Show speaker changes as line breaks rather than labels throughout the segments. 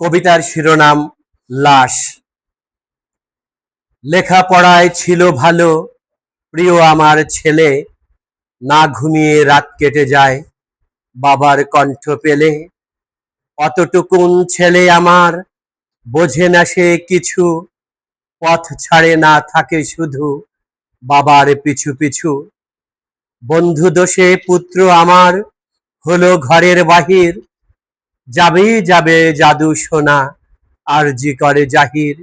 কবিতার শিরোনাম লাশ। লেখাপড়ায় ছিল ভালো, প্রিয় আমার ছেলে, না ঘুমিয়ে রাত কেটে যায়, বাবার কণ্ঠ পেলে। অতটুকুন ছেলে আমার, বোঝে না সে কিছু, পথ ছাড়ে না থাকে শুধু বাবার পিছু পিছু। বন্ধু দোষে পুত্র আমার, হলো ঘরের বাহির যাবেই যাবে জাদু সোনা, আর জি করে জাহির।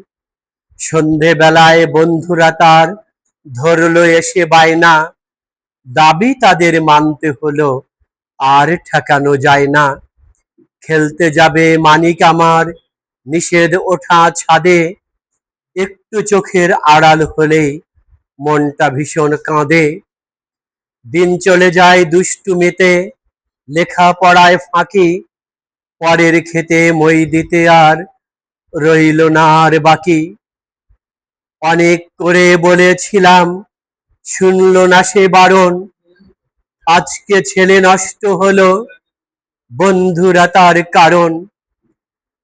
সন্ধে বেলায় বন্ধুরা তার ধরলো এসে বায়না, দাবি তাদের মানতে হলো, আর ঠেকানো যায় না। খেলতে যাবে মানিক আমার, নিষেধ ওঠা ছাদে, একটু চোখের আড়াল হলেই মনটা ভীষণ কাঁদে। দিন চলে যায় দুষ্টুমিতে, লেখাপড়ায় ফাঁকি পরের খেতে মই দিতে আর রইল না আর বাকি। অনেক করে বলেছিলাম, শুনল না সে বারণ। আজকে ছেলে নষ্ট হলো, বন্ধুরা তার কারণ।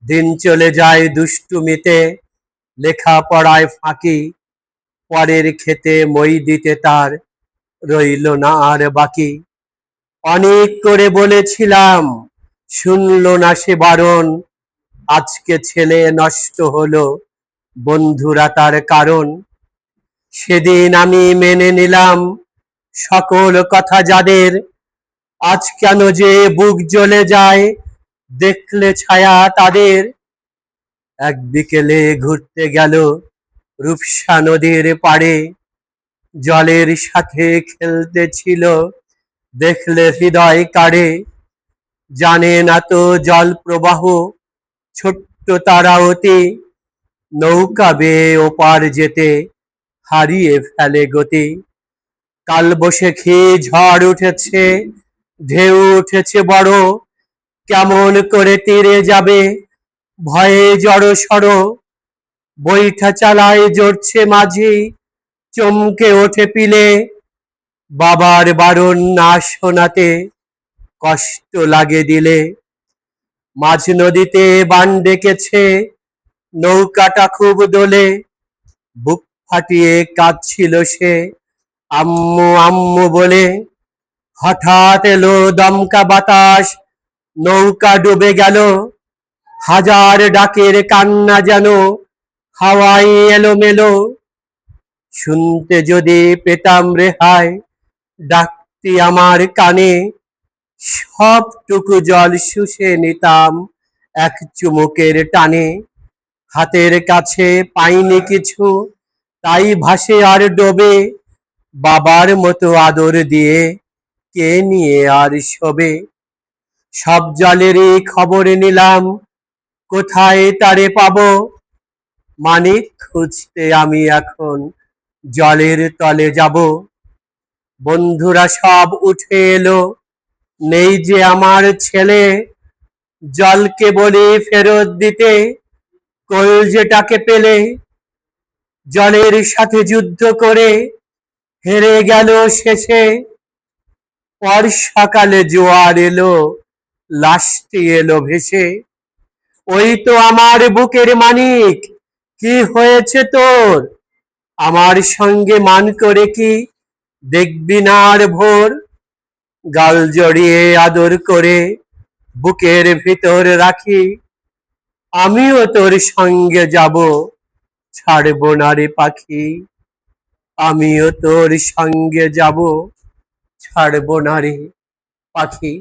দিন চলে যায় দুষ্টুমিতে, লেখাপড়ায় ফাঁকি। পরের খেতে মই দিতে তার রইল না আর বাকি। অনেক করে বলেছিলাম শুনলো না সে বারণ। আজকে ছেলে নষ্ট হলো বন্ধুরা তার কারণ। সেদিন আমি মেনে নিলাম সকল কথা যাদের। আজ কেন যে বুক জ্বলে যায়, দেখলে ছায়া তাদের। এক বিকেলে ঘুরতে গেল রূপসা নদীর পাড়ে। জলের সাথে খেলতে ছিল, দেখলে হৃদয় কাড়ে। জানে না তো জল প্রবাহ। ছোট্ট তারা অতি নৌকা বেয়ে ওপার যেতে হারিয়ে ফেলে গতি। কাল বসে খেয়ে ঝড় উঠেছে, ঢেউ উঠেছে বড়। কেমন করে তীরে যাবে, ভয়ে জড় সড়। বৈঠা চালায় জড়ছে মাঝি, চমকে ওঠে পিলে। বাবার বারণ না শোনাতে কষ্ট লাগে দিলে। মাঝ নদীতে বান ডেকেছে, নৌকাটা খুব দোলে। বুক ফাটিয়ে কাঁদছিল সে, আম্মু আম্মু বলে, হঠাৎ এলো দমকা বাতাস, নৌকা ডুবে গেল। হাজার ডাকের কান্না যেন হাওয়াই এলো মেলো শুনতে যদি পেতাম রেহাই ডাকতি আমার কানে সবটুকু জল শুষে নিতাম এক চুমুকের টানে। হাতের কাছে পাইনি কিছু, তাই ভাসে আর ডোবে। বাবার মতো আদর দিয়ে কে নিয়ে আর শোবে? সব জলেরই খবর নিলাম, কোথায় তারে পাবো? মানিক খুঁজতে আমি এখন জলের তলে যাব। বন্ধুরা সব উঠে এলো নেই যে আমার ছেলে। জলকে বলি ফেরত দিতে, কলজেটাকে পেলে। জলের সাথে যুদ্ধ করে হেরে গেল শেষে। পর সকালে জোয়ার এলো, লাশটি এলো ভেসে। ওই তো আমার বুকের মানিক, কি হয়েছে তোর? আমার সঙ্গে মান করে কি দেখবি না আর ভোর? গাল জড়িয়ে আদর করে বুকের ভিতর রাখি। আমিও তোর সঙ্গে যাব, ছাড়ব না রে পাখি। আমিও তোর সঙ্গে যাব, ছাড়ব না রে পাখি।